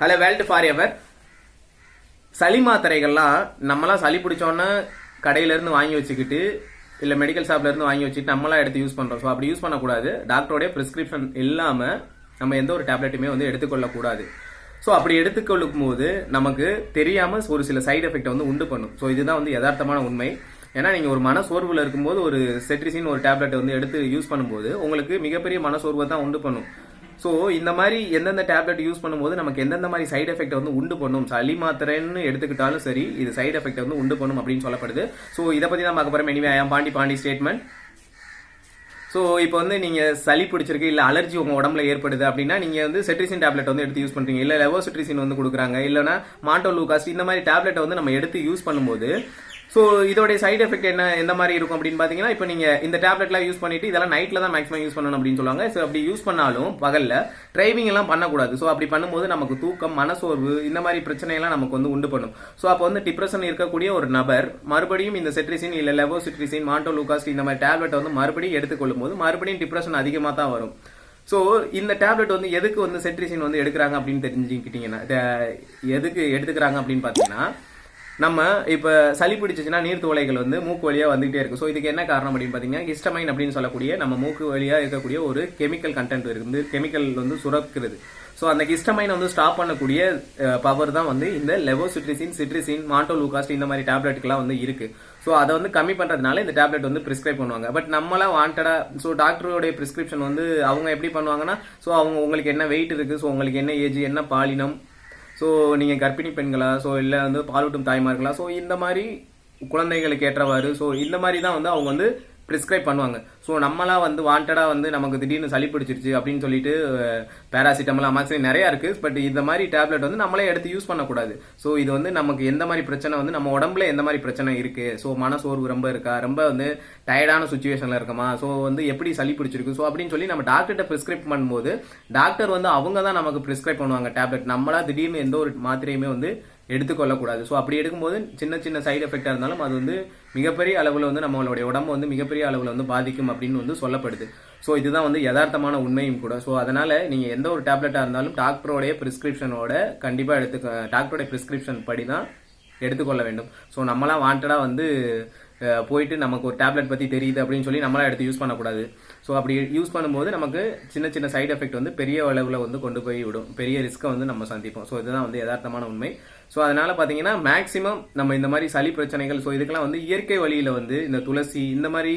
Hello world for ever. சளி மாத்திரைகள்லாம் நம்மளாம் சளி பிடிச்சோன்னா கடையிலேருந்து வாங்கி வச்சுக்கிட்டு இல்லை மெடிக்கல் ஷாப்லேருந்து வாங்கி வச்சுட்டு நம்மளாம் எடுத்து யூஸ் பண்ணுறோம் ஸோ அப்படி யூஸ் பண்ணக்கூடாது. டாக்டரோடைய ப்ரிஸ்கிரிப்ஷன் இல்லாமல் நம்ம எந்த ஒரு டேப்லெட்டுமே வந்து எடுத்துக்கொள்ளக்கூடாது. ஸோ அப்படி எடுத்துக்கொள்ளும் போது நமக்கு தெரியாமல் ஒரு சில சைடு எஃபெக்ட் வந்து உண்டு பண்ணும். ஸோ இதுதான் வந்து யதார்த்தமான உண்மை. ஏன்னா நீங்கள் ஒரு மன சோர்வில் இருக்கும்போது ஒரு செட்ரிசின் ஒரு டேப்லெட் வந்து எடுத்து யூஸ் பண்ணும்போது உங்களுக்கு மிகப்பெரிய மன சோர்வை தான் உண்டு பண்ணும். ஸோ இந்த மாதிரி எந்தெந்த டேப்லெட் யூஸ் பண்ணும்போது நமக்கு எந்தெந்த மாதிரி சைடு எஃபெக்ட் வந்து உண்டு பண்ணும்? சளி மாத்திரைன்னு எடுத்துக்கிட்டாலும் சரி இது சைடு எஃபெக்ட் வந்து உண்டு பண்ணும் அப்படின்னு சொல்லப்படுது. ஸோ இதை பற்றி தான் பார்க்க போறோம் எனிவே ஐ பாண்டி பாண்டி ஸ்டேட்மெண்ட் ஸோ இப்போ வந்து நீங்கள் சளி பிடிச்சிருக்கு இல்லை அலர்ஜி உங்கள் உடம்புல ஏற்படுது அப்படின்னா நீங்கள் வந்து செட்ரிசின் டேப்லெட் வந்து எடுத்து யூஸ் பண்ணுறீங்க இல்லை லெவோசிட்ரிசின் வந்து கொடுக்குறாங்க. இல்லைனா மாண்டோ லூகாஸ் இந்த மாதிரி டேப்லெட்டை வந்து நம்ம எடுத்து யூஸ் பண்ணும்போது ஸோ இதோடைய சைட் எஃபெக்ட் என்ன எந்த மாதிரி இருக்கும் அப்படின்னு பார்த்தீங்கன்னா இப்போ நீங்கள் இந்த டேப்லெட்லாம் யூஸ் பண்ணிட்டு இதெல்லாம் நைட்டில் தான் மேக்ஸிமம் யூஸ் பண்ணணும் அப்படின்னு சொல்லுவாங்க. ஸோ அப்படி யூஸ் பண்ணாலும் பகலில் டிரைவிங் எல்லாம் பண்ணக்கூடாது. ஸோ அப்படி பண்ணும்போது நமக்கு தூக்கம் மனசோர்வு இந்த மாதிரி பிரச்சனையெல்லாம் நமக்கு வந்து உண்டு பண்ணும். ஸோ அப்போ வந்து டிப்ரெஷன் இருக்கக்கூடிய ஒரு நபர் மறுபடியும் இந்த செட்ரிசின் இல்லை லெவோ சிட்ரிசின் மாண்டோ லூகாஸ்ட் இந்த மாதிரி டேப்லெட் வந்து மறுபடியும் எடுத்துக்கொள்ளும் போது மறுபடியும் டிப்ரெஷன் அதிகமாக தான் வரும். ஸோ இந்த டேப்லெட் வந்து எதுக்கு வந்து செட்ரிசின் வந்து எடுக்கிறாங்க அப்படின்னு தெரிஞ்சுக்கிட்டீங்கன்னா எதுக்கு எடுத்துக்கிறாங்க அப்படின்னு பார்த்தீங்கன்னா நம்ம இப்போ சளி பிடிச்சிச்சுன்னா நீர்த்துவளைகள் வந்து மூக்கு வழியாக வந்துகிட்டே இருக்கும். ஸோ இதுக்கு என்ன காரணம் அப்படின்னு பார்த்தீங்கன்னா ஹிஸ்டமைன் அப்படின்னு சொல்லக்கூடிய நம்ம மூக்கு வழியாக இருக்கக்கூடிய ஒரு கெமிக்கல் கண்டென்ட் இருந்து கெமிக்கல் வந்து சுரக்கிறது. ஸோ அந்த ஹிஸ்டமைனை வந்து ஸ்டாப் பண்ணக்கூடிய பவர் தான் வந்து இந்த லெவோசிட்ரிசின் சிட்ரிசின் மாண்டோலூகாஸ்ட் இந்த மாதிரி டேப்லெட்டுக்கெல்லாம் வந்து இருக்கு. ஸோ அதை வந்து கம்மி பண்ணுறதுனால இந்த டேப்லெட் வந்து ப்ரிஸ்கிரைப் பண்ணுவாங்க. பட் நம்மளாம் வாண்டடாக ஸோ டாக்டருடைய ப்ரிஸ்கிரிப்ஷன் வந்து அவங்க எப்படி பண்ணுவாங்கன்னா ஸோ அவங்க உங்களுக்கு என்ன வெயிட் இருக்குது ஸோ உங்களுக்கு என்ன ஏஜ் என்ன பாலினம் ஸோ நீங்கள் கர்ப்பிணி பெண்களா? ஸோ இல்லை வந்து பாலூட்டும் தாய்மார்களா? ஸோ இந்த மாதிரி குழந்தைகளுக்கு ஏற்றவாறு ஸோ இந்த மாதிரி தான் வந்து அவங்க வந்து ப்ரிஸ்கிரைப் பண்ணுவாங்க. ஸோ நம்மளாம் வந்து வாண்டடாக வந்து நமக்கு திடீர்னு சளி பிடிச்சிருச்சு அப்படின்னு சொல்லிட்டு பேராசிட்டமல் அமாக்சின் நிறையா இருக்குது பட் இந்த மாதிரி டேப்லெட் வந்து நம்மளே எடுத்து யூஸ் பண்ணக்கூடாது. ஸோ இது வந்து நமக்கு எந்த மாதிரி பிரச்சனை வந்து நம்ம உடம்புல எந்த மாதிரி பிரச்சனை இருக்குது ஸோ மனசோர்வு ரொம்ப இருக்கா? ரொம்ப வந்து டயர்டான சுச்சுவேஷனில் இருக்கமா? ஸோ வந்து எப்படி சளி பிடிச்சிருக்கு? ஸோ அப்படின்னு சொல்லி நம்ம டாக்டர்கிட்ட ப்ரிஸ்கிரைப் பண்ணும்போது டாக்டர் வந்து அவங்க தான் நமக்கு ப்ரிஸ்கிரைப் பண்ணுவாங்க டேப்லெட் நம்மளா திடீர்னு எந்த ஒரு மாத்திரையுமே வந்து எடுத்துக்கொள்ளக்கூடாது. ஸோ அப்படி எடுக்கும்போது சின்ன சின்ன சைடு எஃபெக்டாக இருந்தாலும் அது வந்து மிகப்பெரிய அளவில் வந்து நம்மளுடைய உடம்பு வந்து மிகப்பெரிய அளவில் வந்து பாதிக்கும் அப்படின்னு வந்து சொல்லப்படுது. ஸோ இதுதான் வந்து யதார்த்தமான உண்மையும் கூட. ஸோ அதனால நீங்கள் எந்த ஒரு டேப்லெட்டாக இருந்தாலும் டாக்டரோடைய ப்ரிஸ்கிரிப்ஷனோட கண்டிப்பாக எடுத்துக்க டாக்டரோடைய ப்ரிஸ்கிரிப்ஷன் படி தான் எடுத்துக்கொள்ள வேண்டும். ஸோ நம்மளாம் வாண்டடாக வந்து போயிட்டு நமக்கு ஒரு டேப்லெட் பற்றி தெரியுது அப்படின்னு சொல்லி நம்மளாம் எடுத்து யூஸ் பண்ணக்கூடாது. ஸோ அப்படி யூஸ் பண்ணும்போது நமக்கு சின்ன சின்ன சைட் எஃபெக்ட் வந்து பெரிய அளவில் வந்து கொண்டு போய் விடும். பெரிய ரிஸ்க்கை வந்து நம்ம சந்திப்போம். ஸோ இதுதான் வந்து யதார்த்தமான உண்மை. ஸோ அதனால் பார்த்தீங்கன்னா மேக்ஸிமம் நம்ம இந்த மாதிரி சளி பிரச்சனைகள் ஸோ இதுக்கெல்லாம் வந்து இயற்கை வழியில் வந்து இந்த துளசி இந்த மாதிரி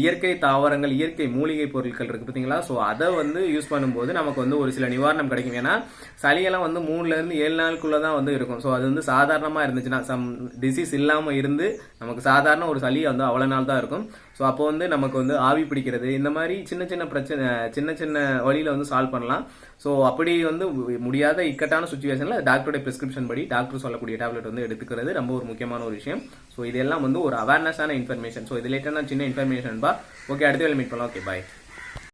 இயற்கை தாவரங்கள் இயற்கை மூலிகை பொருட்கள் இருக்கு பார்த்தீங்களா? ஸோ அதை வந்து யூஸ் பண்ணும்போது நமக்கு வந்து ஒரு சில நிவாரணம் கிடைக்கும். ஏன்னா சளியெல்லாம் வந்து மூணுலேருந்து ஏழு நாளுக்குள்ளே தான் வந்து இருக்கும். ஸோ அது வந்து சாதாரணமாக இருந்துச்சுன்னா சம் டிசீஸ் இல்லாமல் இருந்து நமக்கு சாதாரண ஒரு சளி வந்து அவ்வளோ நாள் தான் இருக்கும். ஸோ அப்போ வந்து நமக்கு வந்து ஆவி பிடிக்கிறது இந்த மாதிரி சின்ன சின்ன பிரச்சனை சின்ன சின்ன வழியில் வந்து சால்வ் பண்ணலாம். ஸோ அப்படி வந்து முடியாத இக்கட்டான சுச்சுவேஷனில் டாக்டருடைய ப்ரிஸ்கிரிப்ஷன் படி டாக்டர் சொல்லக்கூடிய டேப்லெட் வந்து எடுத்துக்கிறது ரொம்ப ஒரு முக்கியமான ஒரு விஷயம். ஸோ இதெல்லாம் வந்து ஒரு அவேர்னஸான இன்ஃபர்மேஷன் ஸோ இது ரிலேட்டடான சின்ன இன்ஃபர்மேஷன் பா? ஓகே அடுத்த வேலை மீட் பண்ணலாம். Okay bye